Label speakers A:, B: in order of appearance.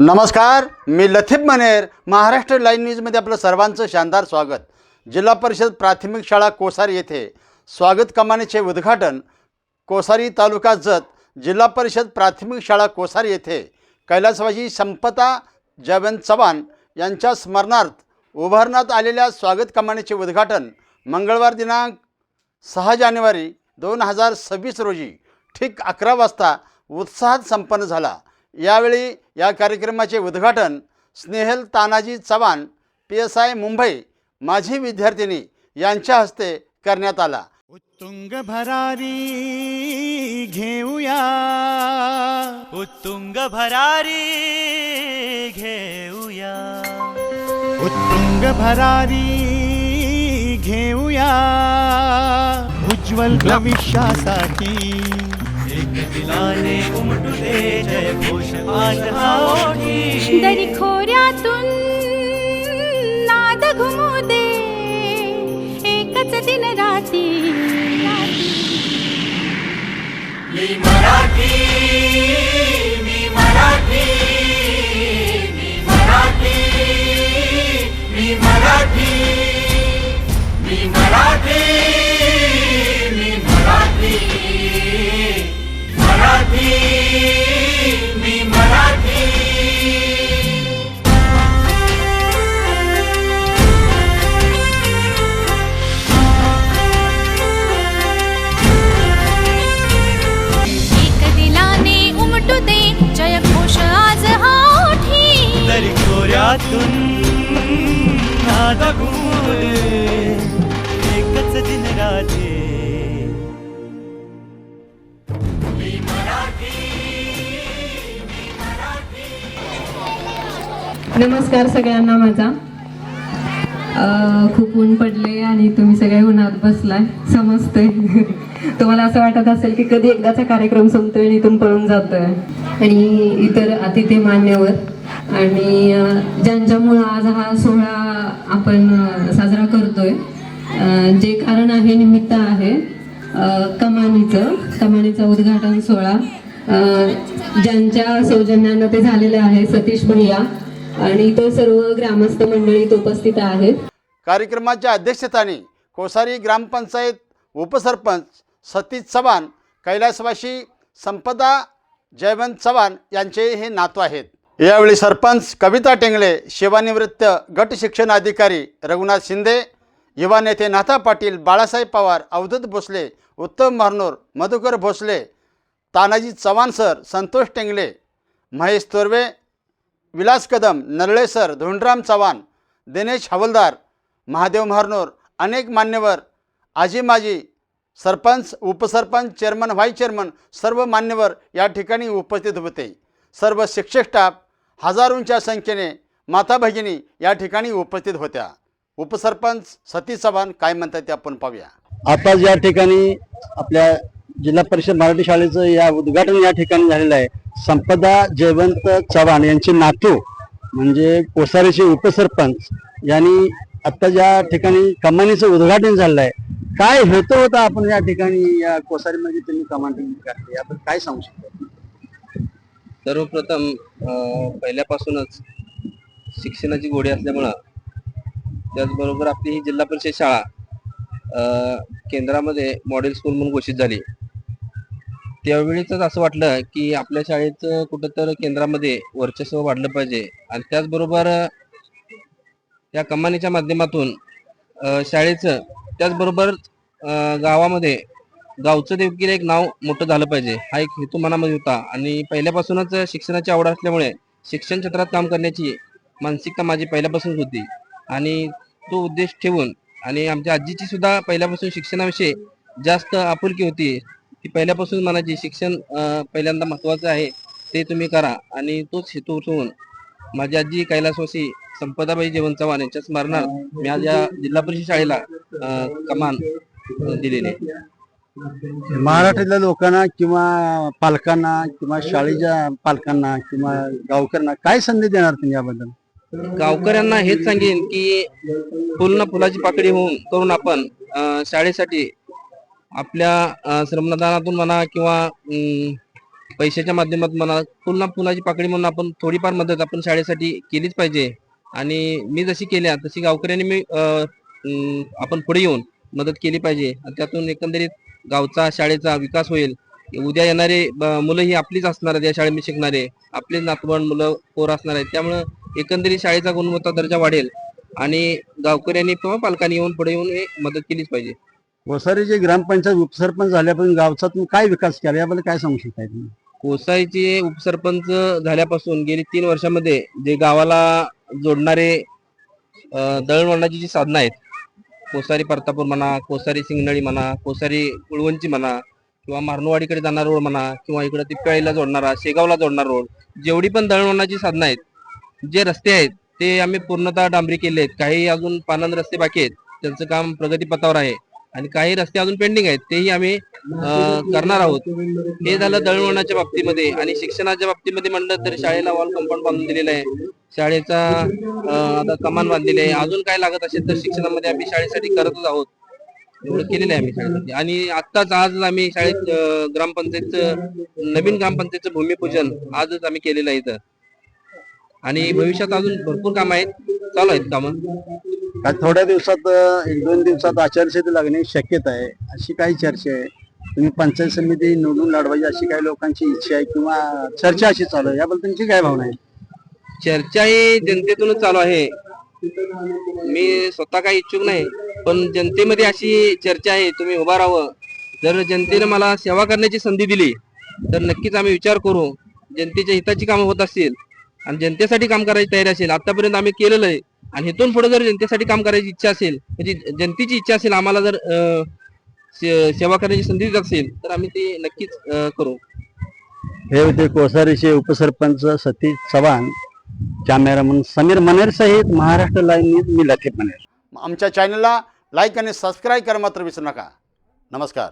A: नमस्कार मी लथिफ मनेर महाराष्ट्र लाईन न्यूजमध्ये आपलं सर्वांचं शानदार स्वागत. जिल्हा परिषद प्राथमिक शाळा कोसारी येथे स्वागत कमानीचे उद्घाटन कोसारी तालुका जत जिल्हा परिषद प्राथमिक शाळा कोसारी येथे कैलासवाजी संपता जयवंत चव्हाण यांच्या स्मरणार्थ उभारण्यात आलेल्या स्वागत कमानीचे उद्घाटन मंगळवार दिनांक सहा जानेवारी दोन हजार सव्वीस रोजी ठीक अकरा वाजता उत्साहात संपन्न झाला. यावेळी या कार्यक्रमाचे उद्घाटन Snehal Tanaji Chavan P S I Mumbai माझी विद्यार्थिनी यांच्या हस्ते करण्यात आला.
B: उत्तुंग भरारी घेऊया.
C: उत्तुंग भरारी घेऊया.
B: उत्तुंग भरारी घेऊया. उज्ज्वल भविष्यासाठी.
C: दिलाने उमटू दे जय घोष आज
D: दरी खोऱ्यातून नाद घुमू दे एकच दिन राती.
C: मी मराठी. एकच दिन राजे
E: नमस्कार सगळ्यांना माझा. खूप ऊन पडले आणि तुम्ही सगळे उन्हात बसलाय. समजतंय. तुम्हाला असं वाटत असेल की कधी एकदाचा कार्यक्रम संपतोय आणि इथून पळून जातोय. आणि इतर अतिथी मान्यवर आणि ज्यांच्यामुळं आज हा सोहळा आपण साजरा करतोय जे कारण आहे निमित्त आहे कमानीचं कमानीचा उद्घाटन सोहळा ज्यांच्या सौजन्यानं ते झालेलं आहे सतीश भैया आणि इतर सर्व ग्रामस्थ मंडळीत उपस्थित आहेत.
A: कार्यक्रमाच्या अध्यक्षस्थानी कोसारी ग्रामपंचायत उपसरपंच सतीश चव्हाण कैलासवाशी संपदा जयवंत चव्हाण यांचे हे नातू आहेत. यावेळी सरपंच कविता टेंगळे सेवानिवृत्त गट शिक्षण अधिकारी रघुनाथ शिंदे युवा नेते नाथा पाटील बाळासाहेब पवार अवधूत भोसले उत्तम मारनोर मधुकर भोसले तानाजी चव्हाण सर संतोष टेंगले महेश तोरवे विलास कदम नरळे सर धोंडराम चव्हाण दिनेश हवलदार महादेव म्हारनोर अनेक मान्यवर आजी माजी सरपंच उपसरपंच चेअरमन व्हाईस चेअरमन सर्व मान्यवर या ठिकाणी उपस्थित होते. सर्व शिक्षक स्टाफ हजारोंच्या संख्येने माता भगिनी या ठिकाणी उपस्थित होत्या. उपसरपंच सतीश चव्हाण काय म्हणतात ते आपण पाहूया.
F: आता या ठिकाणी आपल्या जिल्हा परिषद मराठी शाळेचं या उद्घाटन या ठिकाणी झालेलं आहे संपदा जयवंत चव्हाण यांचे नातू म्हणजे कोसारीचे उपसरपंच यांनी आता ज्या ठिकाणी कमानीचं उद्घाटन झालेलं आहे काय हेतू होता आपण या ठिकाणी या कोसारीमध्ये त्यांनी कमांडिंग काढली याबद्दल काय सांगू शकतो?
G: सर्वप्रथम पहिल्यापासूनच शिक्षणाची गोडी असल्यामुळं त्याचबरोबर आपली ही जिल्हा परिषद शाळा केंद्रामध्ये मॉडेल स्कूल म्हणून घोषित झाली. त्यावेळीच असं वाटलं की आपल्या शाळेचं कुठंतर केंद्रामध्ये वर्चस्व वाढलं पाहिजे आणि त्याचबरोबर या कमानीच्या माध्यमातून शाळेचं त्याचबरोबर गावामध्ये गावचं देखील एक नाव मोठं झालं पाहिजे. हा एक हेतू मनामध्ये होता. आणि पहिल्यापासूनच शिक्षणाची आवड असल्यामुळे शिक्षण क्षेत्रात काम करण्याची मानसिकता माझी पहिल्यापासूनच होती. आणि तो उद्देश ठेवून आणि आमच्या आजीची सुद्धा पहिल्यापासून शिक्षणाविषयी जास्त आपुलकी होती. ती पहिल्यापासून म्हणायची शिक्षण पहिल्यांदा महत्वाचं आहे ते तुम्ही करा. आणि तोच हेतू ठेवून माझी आजी कैलासवासी संपदाबाई जेवण चव्हाण यांच्या स्मरणार्थ मी आज या जिल्हा परिषद शाळेला कमान दिलेली आहे.
F: महाराष्ट्रातल्या लोकांना किंवा पालकांना किंवा शाळेच्या पालकांना किंवा गावकऱ्यांना काय संधी देणार तुम्ही याबद्दल?
G: गावकऱ्यांना हेच सांगेन की फुल ना फुलाची पाकडी होऊन करून आपण शाळेसाठी आपल्या श्रमदानातून म्हणा किंवा पैशाच्या माध्यमातून म्हणा पुन्हा फुलाची पाकळी म्हणून आपण थोडीफार मदत आपण शाळेसाठी केलीच पाहिजे. आणि मी जशी केल्या तशी गावकऱ्यांनी मी आपण पुढे येऊन मदत केली पाहिजे. त्यातून एकंदरीत गावचा शाळेचा विकास होईल. उद्या येणारे मुलं ही आपलीच असणार आहेत या शाळेमध्ये शिकणारे. आपलेच नातवंड मुलं पोर असणार आहेत. त्यामुळं एकंदरीत शाळेचा गुणवत्ता दर्जा वाढेल आणि गावकऱ्यांनी किंवा पालकांनी येऊन पुढे येऊन हे मदत केलीच पाहिजे.
F: कोसारीचे ग्रामपंचायत उपसरपंच झाल्यापासून गावचा तुम्ही काय विकास केला? याबद्दल काय सांगू शकताय तुम्ही?
G: कोसाईचे उपसरपंच झाल्यापासून गेली तीन वर्षामध्ये जे गावाला जोडणारे दळणवळणाची जी साधनं आहेत कोसारी परतापूर म्हणा कोसारी सिंगनळी म्हणा कोसारी कुळवंची म्हणा किंवा मारणवाडीकडे जाणारा रोड म्हणा किंवा इकडे तिप्याळीला जोडणारा शेगावला जोडणारा रोड जेवढी पण दळणवळणाची साधनं आहेत जे रस्ते आहेत ते आम्ही पूर्णतः डांबरी केले आहेत. काही अजून पानंद रस्ते बाकी आहेत त्यांचं काम प्रगतीपथावर आहे. आणि काही रस्ते अजून पेंडिंग आहेत तेही आम्ही करणार आहोत. हे झालं दळणवळणाच्या बाबतीमध्ये आणि शिक्षणाच्या बाबतीमध्ये म्हणलं तर शाळेला वॉल कंपाऊंड बांधून दिलेलं आहे. शाळेचा आता कमान बांधलेली आहे. अजून काय लागत असेल तर शिक्षणामध्ये आम्ही शाळेसाठी करतच आहोत. एवढं केलेलं आहे आम्ही शाळेसाठी. आणि आत्ताच आज आम्ही शाळेत ग्रामपंचायत ग्रामपंचायतचं नवीन ग्रामपंचायतचं भूमिपूजन आजच आम्ही केलेलं आहे इथं. आणि भविष्यात अजून भरपूर काम आहेत. चालू आहेत कामं.
F: थोड्या दिवसात एक दोन दिवसात आचारसंहिता लागणे शक्यता आहे. अशी काही चर्चा आहे. तुम्ही पंचायत समिती निवडून लढवायची अशी काही लोकांची इच्छा आहे किंवा चर्चा अशी चालू आहे. याबद्दल तुमची काय भावना आहे?
G: चर्चा ही जनतेतूनच चालू आहे. मी स्वतः काही इच्छुक नाही पण जनतेमध्ये अशी चर्चा आहे तुम्ही उभा राहावं. जर जनतेने मला सेवा करण्याची संधी दिली तर नक्कीच आम्ही विचार करू. जनतेच्या हिताची कामं होत असतील आणि जनतेसाठी काम करायची तयारी असेल आतापर्यंत आम्ही केलेलं आहे. आणि इथून पुढे जर जनतेसाठी काम करायची इच्छा असेल म्हणजे जनतेची इच्छा असेल आम्हाला जर से- सेवा करण्याची संधी देत असेल तर आम्ही ते नक्कीच करू.
F: हे होते कोसारीचे उपसरपंच सतीश चव्हाण कॅमेरामन समीर मनेर सहित महाराष्ट्र लाईव्ह न्यूज मी लतीफ मनेर.
A: आमच्या चॅनलला लाईक आणि सबस्क्राईब करा मात्र विसरू नका. नमस्कार.